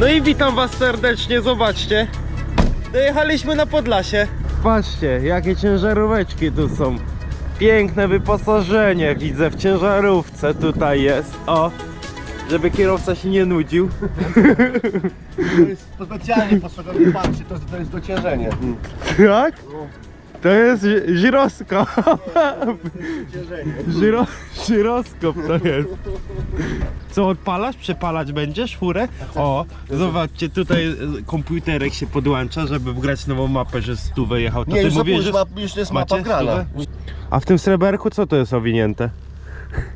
No i witam was serdecznie, zobaczcie. Dojechaliśmy na Podlasie. Patrzcie, jakie ciężaróweczki tu są. Piękne wyposażenie widzę w ciężarówce tutaj jest. O, żeby kierowca się nie nudził. To jest specjalnie postawiony patrzy, to, to jest dociężenie. Tak? To jest ży- żyroskop. Żyro, żyroskop to jest. Co odpalasz? Przepalać będziesz furę? O, zobaczcie, tutaj e, komputerek się podłącza, żeby wgrać nową mapę, że stówę jechał. To Nie, ty już, mówisz, że... ma, już jest mapa macie grana. stówę? A w tym sreberku co to jest owinięte?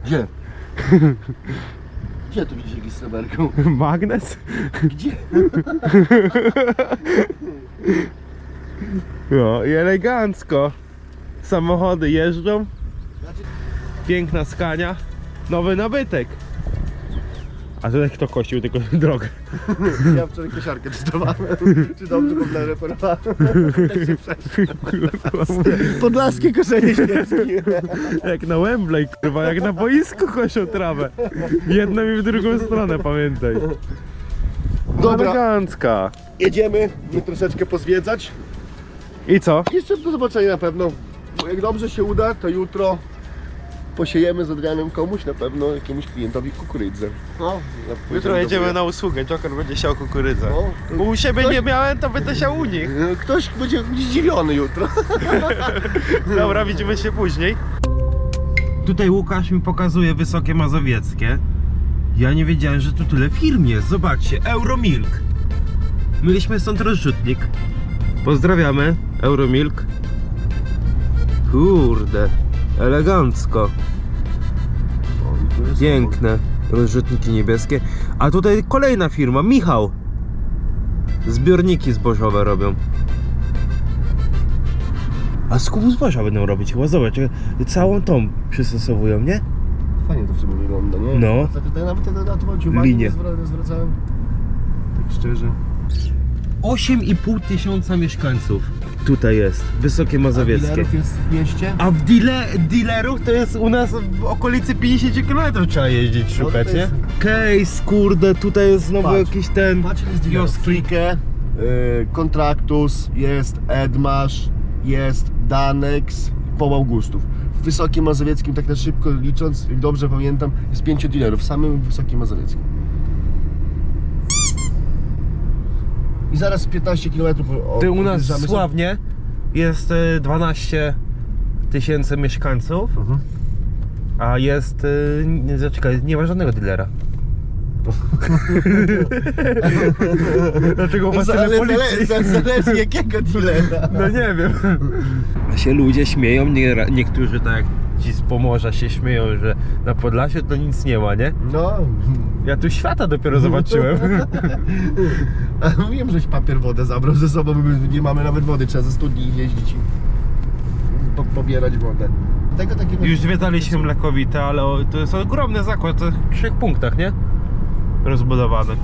Gdzie? Gdzie tu widzisz jakiś sreberką? Magnes? Gdzie? No i elegancko. Samochody jeżdżą. Piękna skania. Nowy nabytek. A tutaj kto kościł tylko drogę? Ja wczoraj kosiarkę testowałem. Czy dobrze go referowałem? Podlaskie koszenie śnieżki. Jak na Wembley, kurwa, jak na boisku kosią trawę. W jedną i w drugą stronę, pamiętaj. Dobra, Elegancka. jedziemy my troszeczkę pozwiedzać. I co? Jeszcze do zobaczenia na pewno. Bo jak dobrze się uda, to jutro posiejemy z Adrianem komuś na pewno jakiemuś klientowi kukurydzę. No, Jutro jedziemy na usługę, Joker będzie siał kukurydzę. No, to- Bo u siebie ktoś- nie miałem, to będę siał u nich. No, Ktoś będzie zdziwiony jutro. Dobra, widzimy się później. Tutaj Łukasz mi pokazuje Wysokie Mazowieckie. Ja nie wiedziałem, że tu tyle firm jest. Zobaczcie, Euromilk. Mieliśmy stąd rozrzutnik. Pozdrawiamy, Euromilk. Kurde, elegancko. Piękne rozrzutniki niebieskie. A tutaj kolejna firma, Michał. Zbiorniki zbożowe robią. A z kubu zboża będą robić chyba, zobacz, całą tą przystosowują, nie? Fajnie to w sumie wygląda, nie? No. Tak, tak, nawet na to uwagi Linie. nie zwra- nie zwracałem. Tak szczerze. 8,5 tysiąca mieszkańców tutaj jest, Wysokie Mazowieckie. Dealerów jest w mieście. A w dealer, dealerów to jest u nas w okolicy 50 km trzeba jeździć szukać, No to nie? jest- Case, kurde, tutaj jest znowu Patrz. jakiś ten... Macie jest Frike, y, Kontraktus, jest Edmasz, jest Danex, Pom Augustów. W Wysokim Mazowieckim, tak na szybko licząc, jak dobrze pamiętam, jest pięciu dealerów w samym Wysokim Mazowieckim. I zaraz 15 km od Ty u nas odjeżdżamy Sławnie jest y, 12 tysięcy mieszkańców, Mhm. a jest... y, Nie, zaczekaj, nie ma żadnego dealera. Dlaczego u was tyle Zale, policji? zale, zależy jakiego dealera. No nie wiem. A się ludzie śmieją, nie, niektórzy tak jak ci z Pomorza się śmieją, że na Podlasiu to nic nie ma, nie? No. Ja tu świata dopiero zobaczyłem. A mówiłem, żeś papier wodę zabrał ze sobą, nie mamy nawet wody, trzeba ze studni jeździć i po, pobierać wodę. Tego takie Już zwiedzaliśmy Mlekowite, ale to jest ogromny zakład, to w trzech punktach, nie? Rozbudowany.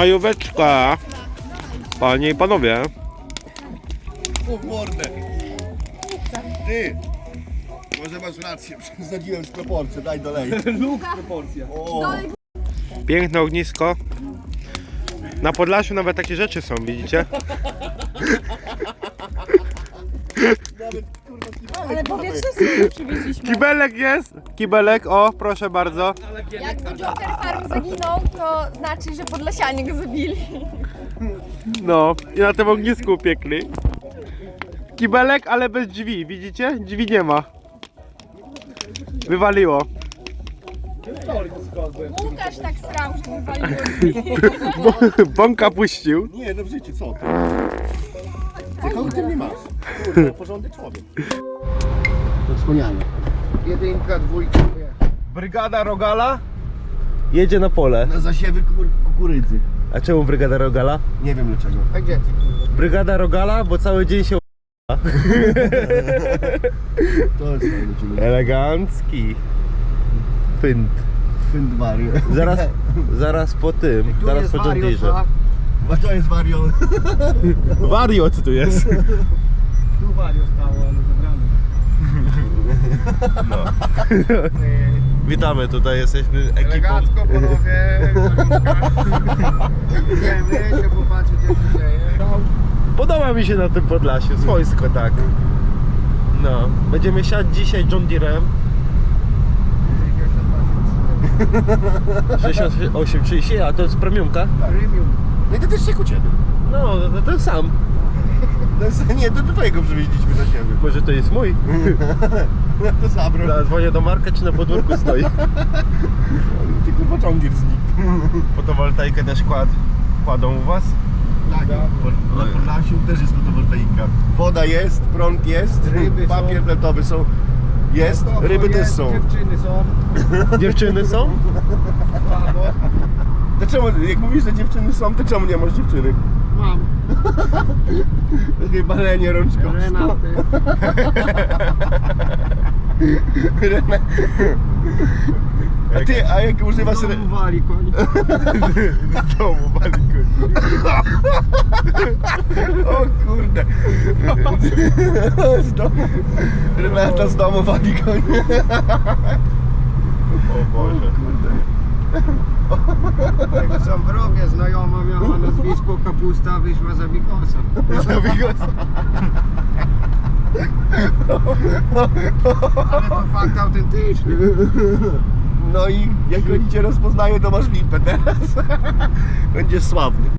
Majóweczka. Panie i panowie. O mordę! Ty! Może masz rację, przesadziłem z proporcji, daj dolej. Luk proporcja. O, Piękne ognisko. Na Podlasiu nawet takie rzeczy są, widzicie? nawet Ale powietrze sobie przywieźliśmy. Kibelek jest. Kibelek, o, proszę bardzo. Jakby Joker Farm zaginął, to znaczy, że Podlasianie go zabili. No, i na tym ognisku piekli. Kibelek, ale bez drzwi, widzicie? Drzwi nie ma. Wywaliło. Łukasz tak srał, że wywaliło drzwi. Bąka puścił. Nie, no w życiu, co ty? Jakogo ty nie masz? Kurde, porządny człowiek. To wspaniale. Jedynka, dwójka. Brygada Rogala jedzie na pole. Na zasiewy kukur kukurydzy. A czemu Brygada Rogala? Nie wiem dlaczego. A gdzie ty kurwa? Brygada Rogala, bo cały dzień się To jest fajny ciągnik. Elegancki. Fynd. Find Vario. Zaraz, zaraz po tym, zaraz po John Deere. Bo to jest Vario. Wariot tu jest. Tu Wario stało, ale zabrany. No. Witamy, tutaj jesteśmy ekipą. Elegancko panowie, Idziemy się popatrzeć jak się dzieje. Podoba mi się na tym Podlasiu, swojsko tak. No, będziemy siać dzisiaj John Deerem 6830, a to jest premiumka? Premium. No i to też jak u ciebie. No, to ten sam. Nie, to do twojego przywieźliśmy do siebie. Może to jest mój? To zabrał. Dzwonię do Marka, czy na podwórku stoi. Ty kurwa ciągier znikł. Fotowoltaikę też kład, kładą u was? Tak, na Podlasiu też jest fotowoltaika. Woda jest, prąd jest, Ryby papier toaletowy są. Jest, To ryby też są. Dziewczyny są. Dziewczyny są? To czemu, jak mówisz, że dziewczyny są, to czemu nie masz dziewczyny? Mam. Takie balenie rączką. Renaty. A ty, a jak używasz... W domu wali koń. Z domu, balikoń. O kurde. Z domu. Renata z domu balikoń. O Boże. Jak są w rowie, znajoma miała nazwisko Kapusta, wyszła za Bikosa. Ale to fakt autentyczny. No i jak oni cię rozpoznają, to masz lipę teraz. Będziesz sławny.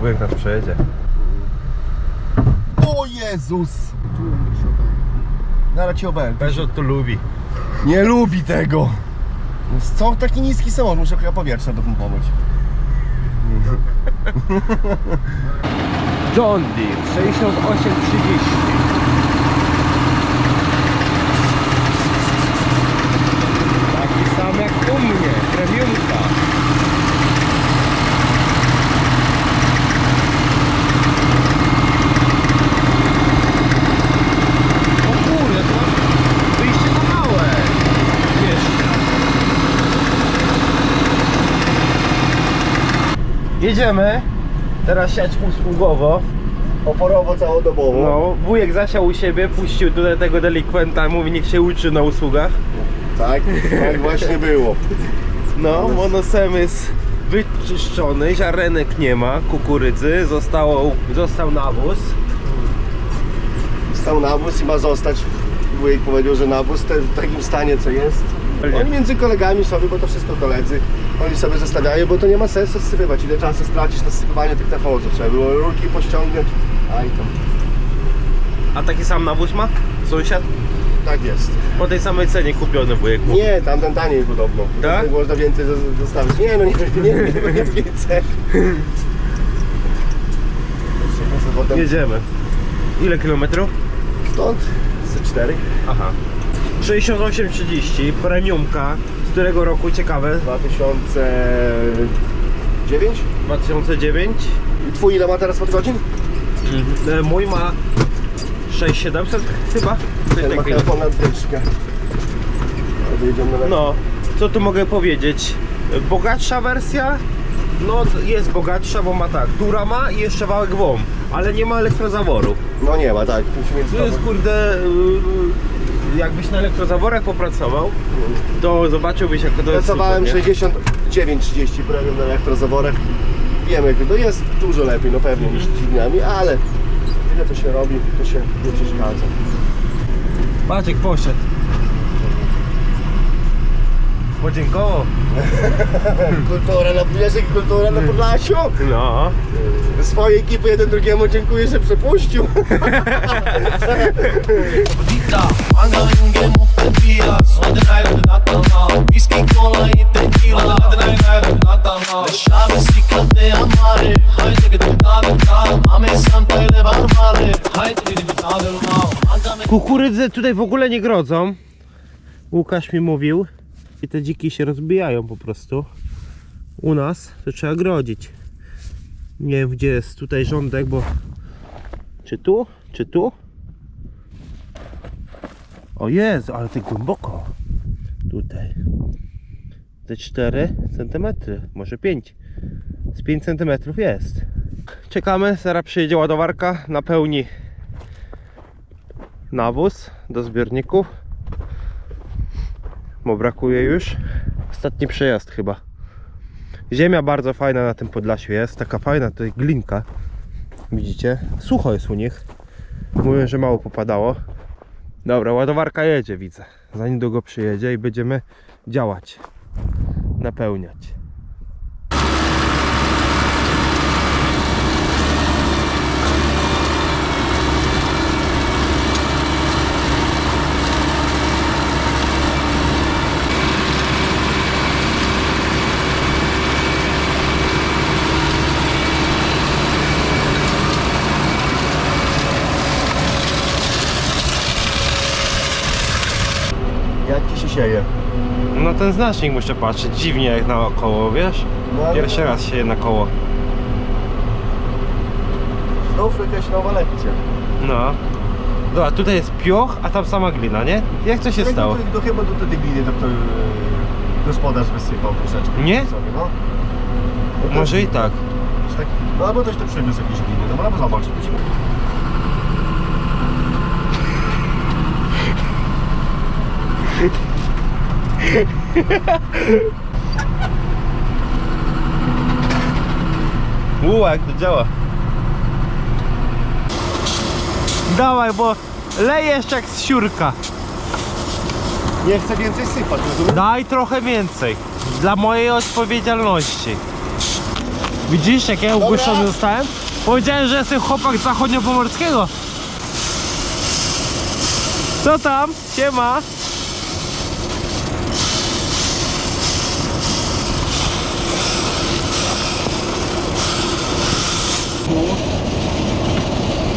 Wujek nas przejedzie. O Jezus! Zaraz cię obejdę. Peugeot to lubi. Nie lubi tego. Co taki niski samolot? Muszę chyba powietrza dopompować. John Deere 6830. Taki sam jak u mnie, premiumka. O kurde, to masz wyjście na małe. Jeszcze. Jedziemy. Teraz siać usługowo. Oporowo całodobowo. No, wujek zasiał u siebie, puścił tutaj tego delikwenta, mówi niech się uczy na usługach. Tak, tak właśnie było. No, monosem jest wyczyszczony, ziarenek nie ma, kukurydzy, zostało, został nawóz. Stał nawóz i ma zostać. Wujek powiedział, że nawóz te, w takim stanie co jest. Oni między kolegami sobie, bo to wszystko koledzy, oni sobie zostawiają, bo to nie ma sensu zsypywać. Ile czasu stracić na sypywanie tych nawozów? Trzeba było rurki pościągnąć. A i tam. A taki sam nawóz ma? Sąsiad? Tak jest. Po tej samej cenie kupiony wujek. Nie, tamten taniej podobno. Tak? Tutaj Można więcej zo- zostawić. Nie, no nie, nie, nie, nie, nie więcej. Potem Jedziemy. Ile kilometrów? Stąd z 4 Aha. 6830, premiumka. Z którego roku ciekawe? 2009. 2009. I twój ile ma teraz podgodzin? E, Mój ma 6700 chyba. Coś Ten ma takiego. na dyszkę. Na No, co tu mogę powiedzieć? Bogatsza wersja? No, jest bogatsza, bo ma tak, tura ma i jeszcze wałek WOM, ale nie ma elektrozaworu. No nie ma, tak. Musimy mieć To jest kurde, yy, jakbyś na elektrozaworach popracował, to zobaczyłbyś jak to jest Pracowałem super, nie? 69-30 premium na elektrozaworach. Wiemy, jak to jest dużo lepiej, no pewnie, niż dźwigniami, ale ile to się robi, to się nie przeszkadza. Maciek poszedł. Podziękował. Kultura na jak kultura na Podlasiu. No. Swojej ekipy jeden drugiemu dziękuję, że przepuścił. Kukurydze tutaj w ogóle nie grodzą. Łukasz mi mówił. I te dziki się rozbijają po prostu. U nas to trzeba grodzić. Nie wiem gdzie jest tutaj rządek, bo Czy tu? Czy tu? O jest, ale ty głęboko. Tutaj. Te 4 cm, może 5. Z 5 cm jest. Czekamy, zaraz przyjedzie ładowarka, napełni nawóz do zbiorników. Bo brakuje już. Ostatni przejazd chyba. Ziemia bardzo fajna na tym Podlasiu jest, taka fajna tutaj glinka. Widzicie? Sucho jest u nich. Mówią, że mało popadało. Dobra, ładowarka jedzie, widzę. Za niedługo przyjedzie i będziemy działać. Napełniać. Ten znacznik muszę patrzeć, dziwnie jak na koło, wiesz? No, Pierwszy raz sieję na koło. Znów jakaś nowa lekcja. No. Dobra, tutaj jest pioch, a tam sama glina, nie? Jak to się Jak stało? To, to chyba do tej gliny doktor e, gospodarz wysypał troszeczkę. Nie? Sobie, no. No to- Może i tak. Tak, no albo ktoś to przyniósł jakieś gliny, no albo zobacz. to ci- Uła, jak to działa. Dawaj, bo lejesz jak z siurka. Nie chcę więcej sypać, rozumiesz? Daj trochę więcej. Dla mojej odpowiedzialności. Widzisz, jak ja ogłuszony zostałem? Powiedziałem, że jestem chłopak zachodniopomorskiego. Co tam? Siema.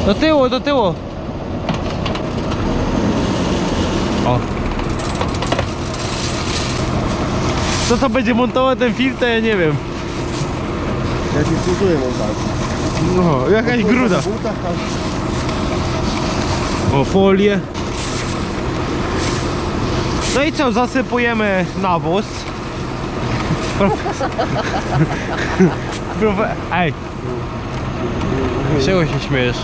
Do tyłu, do tyłu. O. Co to będzie montował ten film, to ja nie wiem. Ja ci współczuję montaż. No, jakaś gruda. W butach, a- O, folię. No i co, zasypujemy nawóz. Profe- Ej. Czego się śmiejesz?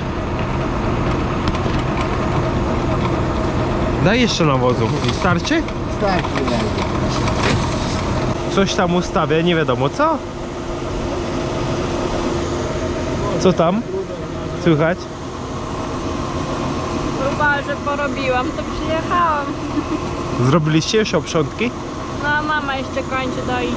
Daj jeszcze nawozu. Starczy? Tak, Coś tam ustawia, nie wiadomo co. Co tam? Słychać? Próba, że porobiłam, to przyjechałam. Zrobiliście już oprzątki? No mama jeszcze kończy doić.